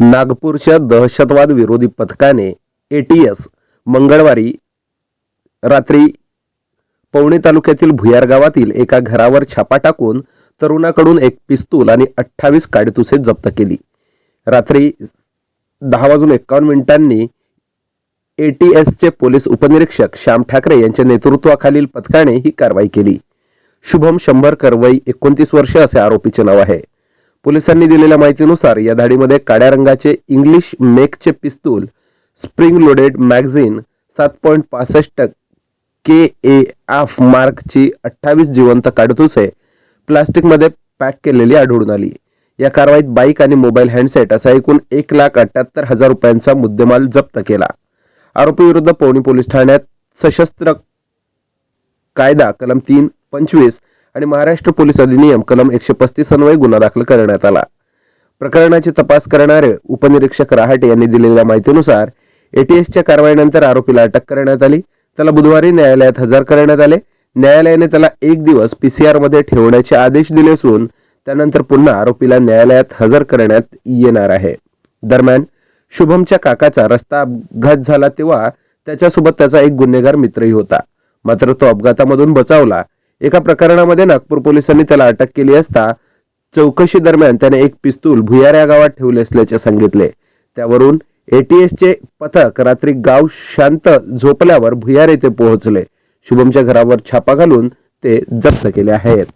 नागपूरच्या दहशतवाद विरोधी पथकाने एटीएस मंगळवारी रात्री पवणे तालुक्यातील भुयार गावातील एका घरावर छापा टाकून तरुणाकडून एक पिस्तूल आणि अठ्ठावीस काडतुसे जप्त केली. रात्री दहा वाजून एकावन्न मिनिटांनी एटीएसचे पोलीस उपनिरीक्षक श्याम ठाकरे यांच्या नेतृत्वाखालील पथकाने ही कारवाई केली. शुभम शंभर करवई एकोणतीस वर्ष असे आरोपीचे नाव आहे. पोलिसांनी दिलेल्या माहितीनुसार या धाडीमध्ये काळ्या रंगाचे इंग्लिश मेकचे पिस्तूल स्प्रिंग लोडेड मॅगझिन सात पॉईंट पासष्ट के ए आफ मार्कची अठ्ठावीस जिवंत काडतुसे प्लास्टिकमध्ये पॅक केलेली आढळून आली. या कारवाईत बाईक आणि मोबाईल हँडसेट असा एकूण एक लाख अठ्याहत्तर हजार रुपयांचा मुद्देमाल जप्त केला. आरोपीविरुद्ध पवनी पोलीस ठाण्यात सशस्त्र कायदा कलम तीन पंचवीस आणि महाराष्ट्र पोलीस अधिनियम कलम एकशे पस्तीस अन्वये गुन्हा दाखल करण्यात आला. प्रकरणाची तपास करणारे उपनिरीक्षक रहाटे यांनी दिलेल्या माहितीनुसार एटीएसच्या कारवाईनंतर आरोपीला अटक करण्यात आली. त्याला बुधवारी न्यायालयात हजर करण्यात आले. न्यायालयाने त्याला एक दिवस पीसीआरमध्ये ठेवण्याचे आदेश दिले असून त्यानंतर पुन्हा आरोपीला न्यायालयात हजर करण्यात येणार आहे. दरम्यान शुभमच्या काकाचा रस्ता अपघात झाला तेव्हा त्याच्यासोबत त्याचा एक गुन्हेगार मित्रही होता. मात्र तो अपघातामधून बचावला एका प्रकरणामध्ये नागपूर पोलिसांनी त्याला अटक केली असता चौकशी दरम्यान त्याने एक पिस्तूल भुयार या गावात ठेवले असल्याचे सांगितले. त्यावरून एटीएसचे पथक रात्री गाव शांत झोपल्यावर भुयार येथे पोहोचले. शुभमच्या घरावर छापा घालून ते जप्त केले आहेत.